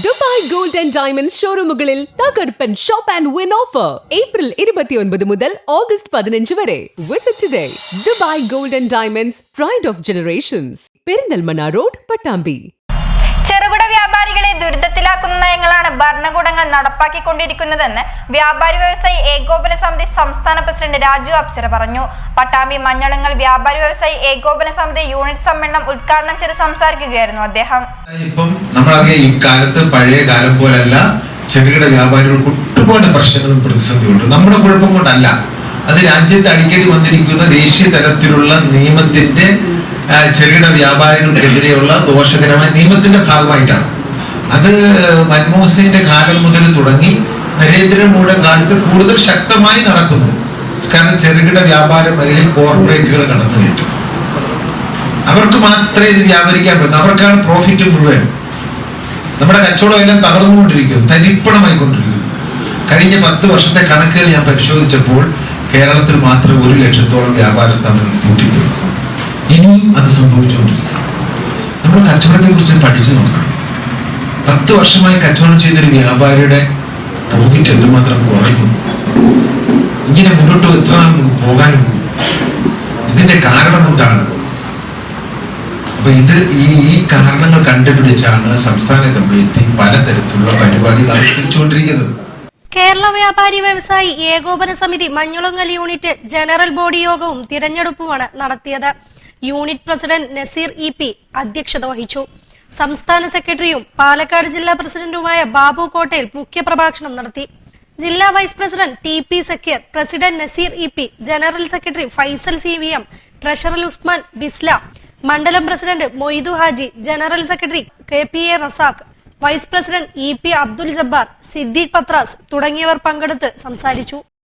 Dubai gold and diamond ഷോറൂമുകളിൽ തകർപ്പൻ shop and win offer. April ഇരുപത്തിയൊൻപത് മുതൽ ഓഗസ്റ്റ് പതിനഞ്ച് വരെ. Visit today Dubai gold and diamonds pride of generations Perinthalmanna road Pattambi. നടപ്പാക്കിക്കൊണ്ടിരിക്കുന്നതെന്ന് വ്യാപാരി വ്യവസായി ഏകോപന സമിതി സംസ്ഥാന പ്രസിഡന്റ് രാജു അപ്സര പറഞ്ഞു. പട്ടാമ്പി മഞ്ഞളങ്ങൽ വ്യാപാരി വ്യവസായി ഏകോപന സമിതി യൂണിറ്റ് സമ്മേളനം ഉദ്ഘാടനം ചെയ്ത് സംസാരിക്കുകയായിരുന്നു അദ്ദേഹം. പഴയ കാലം പോലല്ല ചെറുകിട വ്യാപാരികൾക്ക് ഒരുപാട് പ്രശ്നങ്ങളും പ്രതിസന്ധിയുണ്ട് നമ്മുടെ കുഴപ്പം കൊണ്ടല്ല. അത് രാജ്യത്ത് അടിക്കടി വന്നിരിക്കുന്ന ദേശീയ തലത്തിലുള്ള നിയമത്തിന്റെ ചെറുകിട വ്യാപാരികൾക്കെതിരെയുള്ള ദോഷകരമായ നിയമത്തിന്റെ ഭാഗമായിട്ടാണ്. അത് മൻമോഹൻ സിംഗിന്റെ കാലം മുതൽ തുടങ്ങി നരേന്ദ്രമോദിയുടെ കാലത്ത് കൂടുതൽ ശക്തമായി നടക്കുന്നു. കാരണം ചെറുകിട വ്യാപാര മേഖലയിൽ കോർപ്പറേറ്റുകൾ കടന്നു കയറ്റും അവർക്ക് മാത്രമേ ഇത് വ്യാപരിക്കാൻ പറ്റൂ. അവർക്കാണ് പ്രോഫിറ്റ് മുഴുവൻ. നമ്മുടെ കച്ചവടം എല്ലാം തകർന്നുകൊണ്ടിരിക്കും തരിപ്പണമായിക്കൊണ്ടിരിക്കും കഴിഞ്ഞ പത്ത് വർഷത്തെ കണക്കുകൾ ഞാൻ പരിശോധിച്ചപ്പോൾ കേരളത്തിൽ മാത്രം ഒരു ലക്ഷത്തോളം വ്യാപാര സ്ഥാപനങ്ങൾ കൂട്ടിയിട്ടുണ്ട് ഇനിയും അത് സംഭവിച്ചുകൊണ്ടിരിക്കും നമ്മൾ കച്ചവടത്തെ കുറിച്ച് പഠിച്ചു നോക്കണം. പത്ത് വർഷമായി കച്ചവടം ചെയ്തൊരു വ്യാപാരിയുടെ പ്രോഫിറ്റ് എന്തുമാത്രം കുറയ്ക്കും ഇങ്ങനെ മുന്നോട്ട് എത്ര നമുക്ക് പോകാനും ഇതിന്റെ കാരണം എന്താണ്? അപ്പൊ ഇത് ഈ ഈ കാരണങ്ങൾ കണ്ടുപിടിച്ചാണ് സംസ്ഥാന കമ്മിറ്റി പലതരത്തിലുള്ള പരിപാടികൾ ആവിഷ്കരിച്ചുകൊണ്ടിരിക്കുന്നത്. കേരള വ്യാപാരി വ്യവസായി ഏകോപന സമിതി മഞ്ഞുളങ്ങൽ യൂണിറ്റ് ജനറൽ ബോഡി യോഗവും തിരഞ്ഞെടുപ്പുമാണ് നടത്തിയത്. യൂണിറ്റ് പ്രസിഡന്റ് നസീർ ഇ അധ്യക്ഷത വഹിച്ചു. സംസ്ഥാന സെക്രട്ടറിയും പാലക്കാട് ജില്ലാ പ്രസിഡന്റുമായ ബാബു കോട്ടയിൽ മുഖ്യപ്രഭാഷണം നടത്തി. ജില്ലാ vice president T P Sakkeer president Naseer E P general secretary Faisal C V M treasurer Usman Bisla മണ്ഡലം president Moidu Haji general secretary K P A Razak vice president E P Abdul Jabbar Siddique Pathras തുടങ്ങിയവർ പങ്കെടുത്ത് സംസാരിച്ചു.